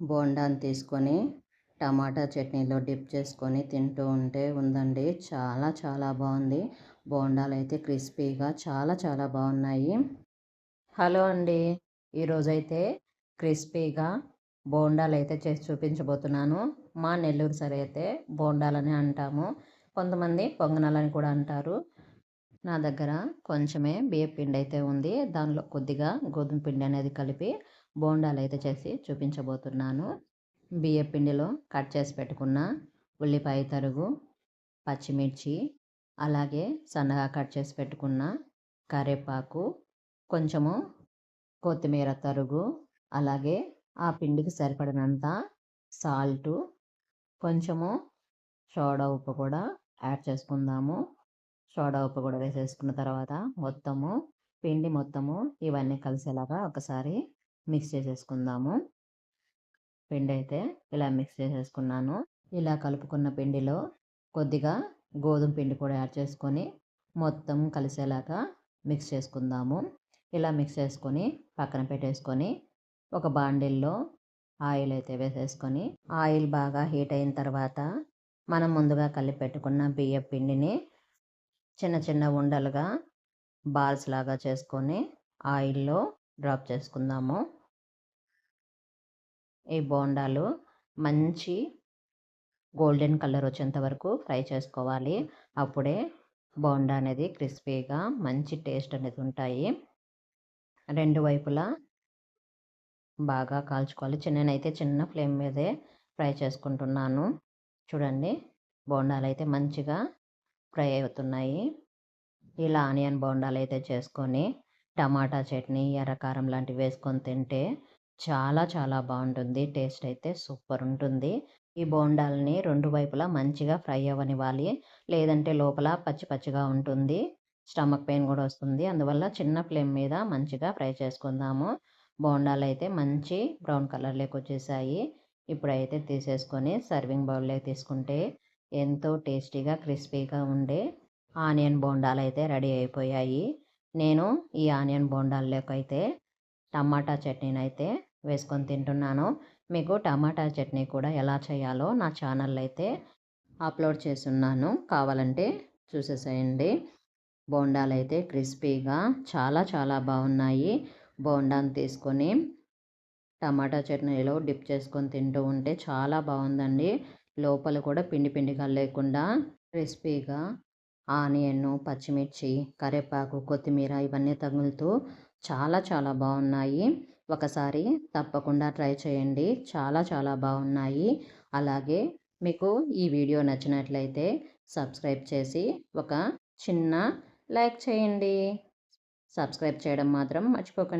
బోండాని తీసుకొని టమాటా చట్నీలో డిప్ చేసుకొని తింటూ ఉంటే ఉందండి. చాలా చాలా బాగుంది. బోండాలు అయితే క్రిస్పీగా చాలా చాలా బాగున్నాయి. హలో అండి. ఈరోజైతే క్రిస్పీగా బోండాలు అయితే చేసి చూపించబోతున్నాను. మా నెల్లూరు సరే అయితే బోండాలని అంటాము. కొంతమంది పొంగనాలని కూడా అంటారు. నా దగ్గర కొంచెమే బియ్య పిండి అయితే ఉంది. దానిలో కొద్దిగా గోధుమ పిండి అనేది కలిపి బోండాలు అయితే చేసి చూపించబోతున్నాను. బియ్య పిండిలో కట్ చేసి పెట్టుకున్న ఉల్లిపాయ తరుగు పచ్చిమిర్చి అలాగే సన్నగా కట్ చేసి పెట్టుకున్న కరివేపాకు కొంచెము కొత్తిమీర తరుగు అలాగే ఆ పిండికి సరిపడినంత సాల్టు కొంచెము సోడా ఉప్పు కూడా యాడ్ చేసుకుందాము. సోడా ఉప్పు కూడా వేసేసుకున్న తర్వాత మొత్తము పిండి మొత్తము ఇవన్నీ కలిసేలాగా ఒకసారి మిక్స్ చేసేసుకుందాము. పిండి అయితే ఇలా మిక్స్ చేసేసుకున్నాను. ఇలా కలుపుకున్న పిండిలో కొద్దిగా గోధుమ పిండి కూడా యాడ్ చేసుకొని మొత్తం కలిసేలాగా మిక్స్ చేసుకుందాము. ఇలా మిక్స్ చేసుకొని పక్కన పెట్టేసుకొని ఒక బాండిల్లో ఆయిల్ అయితే వేసేసుకొని ఆయిల్ బాగా హీట్ అయిన తర్వాత మనం ముందుగా కలిపి పెట్టుకున్న బియ్య పిండిని చిన్న చిన్న ఉండలుగా బాల్స్ లాగా చేసుకొని ఆయిల్లో డ్రాప్ చేసుకుందాము. ఈ బోండాలు మంచి గోల్డెన్ కలర్ వచ్చేంత వరకు ఫ్రై చేసుకోవాలి. అప్పుడే బోండా అనేది క్రిస్పీగా మంచి టేస్ట్ అనేది ఉంటాయి. రెండు వైపులా బాగా కాల్చుకోవాలి. చిన్ననైతే చిన్న ఫ్లేమ్ మీదే ఫ్రై చేసుకుంటున్నాను. చూడండి బోండాలు అయితే మంచిగా ఫ్రై అవుతున్నాయి. ఇలా ఆనియన్ బోండాలు అయితే చేసుకొని టమాటా చట్నీ ఎర్రకారం లాంటివి వేసుకొని తింటే చాలా చాలా బాగుంటుంది. టేస్ట్ అయితే సూపర్ ఉంటుంది. ఈ బోండాలని రెండు వైపులా మంచిగా ఫ్రై అవ్వనివ్వాలి. లేదంటే లోపల పచ్చి పచ్చిగా ఉంటుంది. స్టమక్ పెయిన్ కూడా వస్తుంది. అందువల్ల చిన్న ఫ్లేమ్ మీద మంచిగా ఫ్రై చేసుకుందాము. బోండాలు అయితే మంచి బ్రౌన్ కలర్లోకి వచ్చేసాయి. ఇప్పుడైతే తీసేసుకొని సర్వింగ్ బౌల్లో తీసుకుంటే ఎంతో టేస్టీగా క్రిస్పీగా ఉండే ఆనియన్ బోండాలు అయితే రెడీ అయిపోయాయి. నేను ఈ ఆనియన్ బోండాల్లోకి అయితే టమాటా చట్నీని అయితే వేసుకొని తింటున్నాను. మీకు టమాటా చట్నీ కూడా ఎలా చేయాలో నా ఛానల్ అయితే అప్లోడ్ చేస్తున్నాను. కావాలంటే చూసేసేయండి. బోండాలు అయితే క్రిస్పీగా చాలా చాలా బాగున్నాయి. బోండాను తీసుకొని టమాటా చట్నీలో డిప్ చేసుకొని తింటూ ఉంటే చాలా బాగుందండి. లోపల కూడా పిండి పిండిగా లేకుండా క్రిస్పీగా ఆనియన్ పచ్చిమిర్చి కరివేపాకు కొత్తిమీర ఇవన్నీ తగులుతూ చాలా చాలా బాగున్నాయి. ఒకసారి తప్పకుండా ట్రై చేయండి. చాలా చాలా బాగున్నాయి. అలాగే మీకు ఈ వీడియో నచ్చినట్లయితే సబ్స్క్రైబ్ చేసి ఒక చిన్న లైక్ చేయండి. సబ్స్క్రైబ్ చేయడం మాత్రం మర్చిపోకండి.